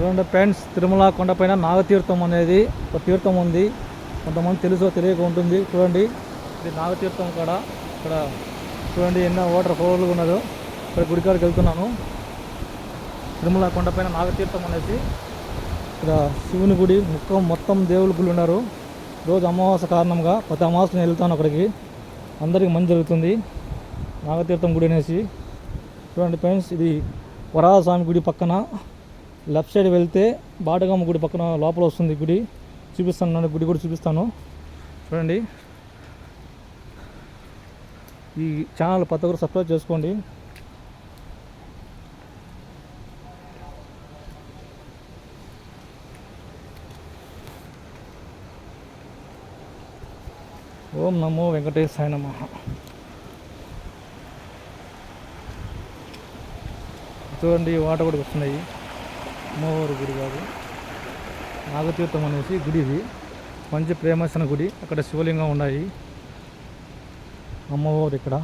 చూడండి ఫ్రెండ్స్ తిరుమల కొండపైన నాగతీర్థం అనేది ఒక తీర్థం ఉంది. కొంతమంది తెలుసో తెలియక ఉంటుంది. చూడండి. ఇది నాగతీర్థం కాడ. ఇక్కడ చూడండి ఎన్నో వాటర్ ఫోర్లు ఉన్నదో. ఇక్కడ గుడికాడికి వెళ్తున్నాను. తిరుమల కొండపైన నాగతీర్థం అనేసి ఇక్కడ శివుని గుడి. ముఖం మొత్తం దేవుళ్ళ గుళ్ళు ఉన్నారు. రోజు అమావాస్య కారణంగా ప్రతి అమావాస నేను వెళ్తాను అక్కడికి. అందరికీ మంచి జరుగుతుంది. నాగతీర్థం గుడి అనేసి. చూడండి ఫ్రెండ్స్ ఇది వరాహస్వామి గుడి పక్కన. లెఫ్ట్ సైడ్ వెళ్తే బాటగమ్మ గుడి పక్కన లోపల వస్తుంది గుడి. చూపిస్తాను నన్ను గుడి కూడా చూపిస్తాను. చూడండి. ఈ ఛానల్ ప్రతి ఒక్కరు సబ్స్క్రైబ్ చేసుకోండి. ఓం నమో వెంకటేశాయ నమ. చూడండి వాటర్ కూడా వస్తున్నాయి. అమ్మవారి గుడి కాదు. నాగతీర్థం అనేసి గుడి ఇది. మంచి ప్రేమసిన గుడి. అక్కడ శివలింగం ఉన్నాయి. అమ్మవారు ఇక్కడ.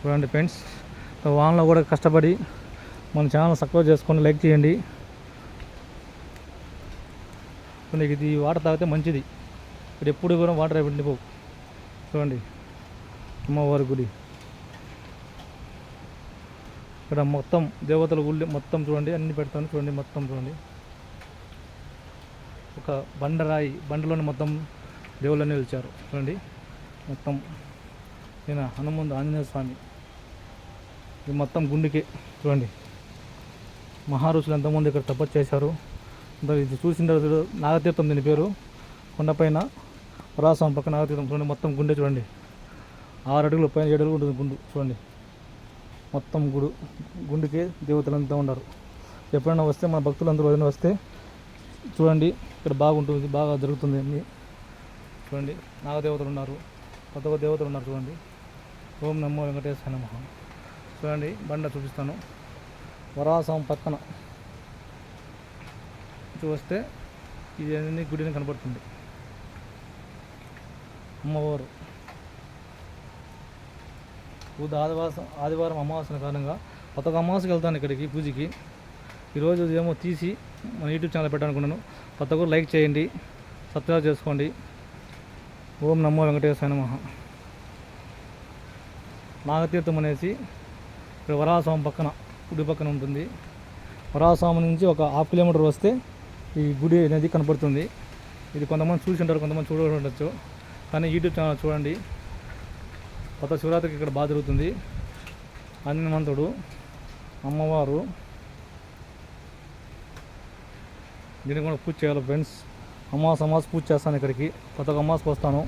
చూడండి ఫ్రెండ్స్ వానలో కూడా కష్టపడి మన ఛానల్ సబ్స్క్రైబ్ చేసుకొని లైక్ చేయండి. ఇది వాటర్ తాగితే మంచిది. ఇప్పుడు ఎప్పుడు కూడా వాటర్ వెళ్ళిపోవు చూడండి అమ్మవారి గుడి. ఇక్కడ మొత్తం దేవతల గుళ్ళు మొత్తం చూడండి అన్ని పెడతాను చూడండి మొత్తం చూడండి. ఒక బండరాయి బండలోని మొత్తం దేవుళ్ళని నిలిచారు చూడండి. మొత్తం ఈయన హనుమంతు ఆంజనేయ స్వామి. ఇది మొత్తం గుండెకి చూడండి. మహారుషులు ఎంతమంది ఇక్కడ తపస్సు చేశారు. ఇది చూసిన తర్వాత నాగతీర్థం దీని పేరు. కొండపైన వరాసం పక్క నాగతీర్థం చూడండి మొత్తం గుండె చూడండి. ఆరు అడుగులు పైన ఏడు అడుగులు ఉంటుంది గుండు చూడండి. మొత్తం గుడు గుండెకి దేవతలంతా ఉన్నారు. ఎప్పుడైనా వస్తే మన భక్తులందరూ ఏదైనా వస్తే చూడండి ఇక్కడ బాగుంటుంది బాగా జరుగుతుంది అన్ని. చూడండి నాగదేవతలు ఉన్నారు కొత్త కొత్త దేవతలు ఉన్నారు చూడండి. ఓం నమో వెంకటేశ్వర నమ. చూడండి బండ చూపిస్తాను. వరాసం పక్కన. చూస్తే ఇది అన్ని గుడిని కనపడుతుంది. అమ్మవారు. బుధ ఆదివాసం ఆదివారం అమావాస్య కారణంగా కొత్త అమావాస్యకి వెళ్తాను ఇక్కడికి పూజకి. ఈరోజు ఏమో తీసి మన యూట్యూబ్ ఛానల్ పెట్టాలనుకున్నాను. కొత్త కూడా లైక్ చేయండి సబ్స్క్రైబ్ చేసుకోండి. ఓం నమో వెంకటేశ్వర నమ. నాగతీర్థం అనేసి ఇక్కడ వరాహస్వామి పక్కన గుడి పక్కన ఉంటుంది. వరాహస్వామి నుంచి ఒక హాఫ్ కిలోమీటర్ వస్తే ఈ గుడి అనేది కనపడుతుంది. ఇది కొంతమంది చూసి ఉంటారు కొంతమంది చూడ ఉండొచ్చు. కానీ యూట్యూబ్ ఛానల్ చూడండి. కొత్త శివరాత్రికి ఇక్కడ బాగా జరుగుతుంది. హనుమంతుడు అమ్మవారు. దీన్ని కూడా పూజ చేయాలి ఫ్రెండ్స్. అమాస అమాస పూజ చేస్తాను ఇక్కడికి. కొత్త అమాసకు వస్తాను.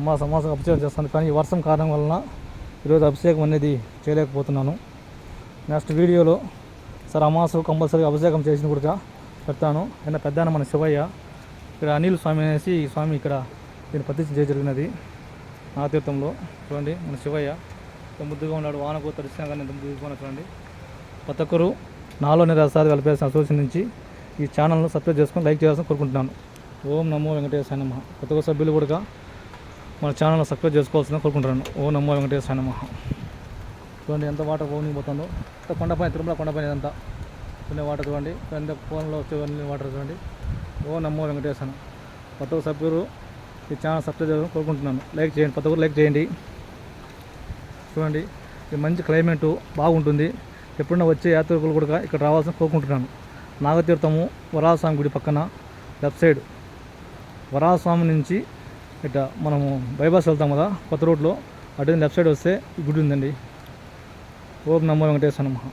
అమాస అమాస అభిషేకం చేస్తాను. కానీ ఈ వర్షం కారణం వలన ఈరోజు అభిషేకం అనేది చేయలేకపోతున్నాను. నెక్స్ట్ వీడియోలో సార్ అమాసు కంపల్సరీ అభిషేకం చేసిన కూడా పెడతాను. ఆయన పెద్దాన మన శివయ్య ఇక్కడ అనిల్ స్వామి అనేసి ఈ స్వామి ఇక్కడ దీన్ని ప్రతిష్ఠ చేయ జరిగినది. నాతీర్థంలో చూడండి మన శివయ్య ఎంత ముద్దుగా ఉన్నాడు వానకు తడిసినా కానీ ఎంత ముద్దుగా ఉన్నాడు చూడండి. ప్రతి ఒక్కరు నాలో నిరాశాలు కలిపేసిన అసోసియేషన్ నుంచి ఈ ఛానల్ను సబ్స్క్రైబ్ చేసుకొని లైక్ చేయాల్సిన కోరుకుంటున్నాను. ఓం నమో వెంకటేశ్వర నమ. కొత్త కొత్త సభ్యులు కూడా మన ఛానల్ను సబ్స్క్రైబ్ చేసుకోవాల్సిన కోరుకుంటున్నాను. ఓం నమో వెంకటేశ్వర నమ. చూడండి ఎంత వాటర్ పోనీ పోతుందో. ఎంత కొండపైన తిరుమల కొండపైన ఇదంతా. కొన్ని వాటర్ చూడండి. ఎంత ఫోన్లో వచ్చే వాటర్ చూడండి. ఓ నమ్మో వెంకటేశ్వర కొత్త ఒక్క సభ్యులు ఈ ఛానల్ సబ్స్క్రైబ్ చేయాలని కోరుకుంటున్నాను. లైక్ చేయండి ప్రతి ఒక్కరు లైక్ చేయండి. చూడండి ఇది మంచి క్లైమేటు బాగుంటుంది. ఎప్పుడైనా వచ్చే యాత్రికులు కూడా ఇక్కడ రావాల్సిన కోరుకుంటున్నాను. నాగతీర్థము వరాహస్వామి గుడి పక్కన లెఫ్ట్ సైడ్. వరాహస్వామి నుంచి ఇట మనము బైపాస్ వెళ్తాం కదా కొత్త రోడ్లో. అటు లెఫ్ట్ సైడ్ వస్తే ఈ గుడి ఉందండి. ఓం నమో వెంకటేశ్వర నమః.